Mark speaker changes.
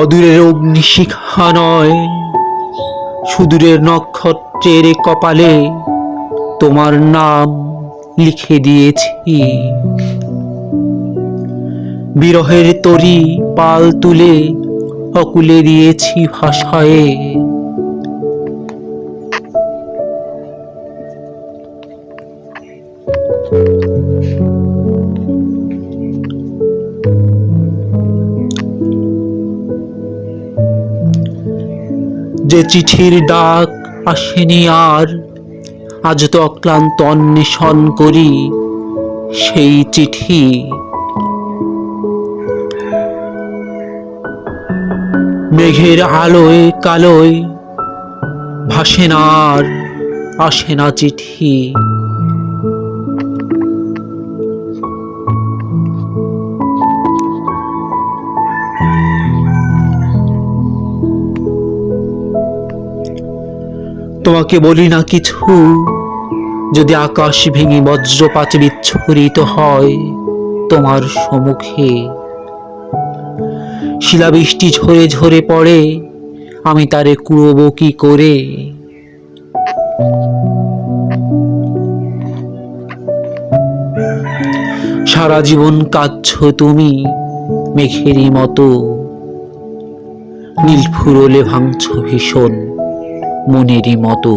Speaker 1: অদূরের অগ্নিশিখা নয় সুদূরের নক্ষত্রের কপালে তোমার নাম লিখে দিয়েছি। বিরহের তরি পাল তুলে অকুলে দিয়েছি ভাষায়। যে চিঠির ডাক আসেনি আর, আজ তো অক্লান্ত অন্বেষণ করি সেই চিঠি। মেঘের আলোয়, কালোয়, ভাসে না আর আসে না চিঠি। তোমাকে বলি না কিছু, যদি আকাশ ভেঙে বজ্রপাত বিচ্ছুরিত হয় তোমার সম্মুখে। শিলাবৃষ্টি ঝরে ঝরে পড়ে, আমি তারে কুড়ব কি করে? সারা জীবন কাঁদছ তুমি মেঘেরই মতো। নীল ফুরলে ভাঙছ ভীষণ মনেরই মতো।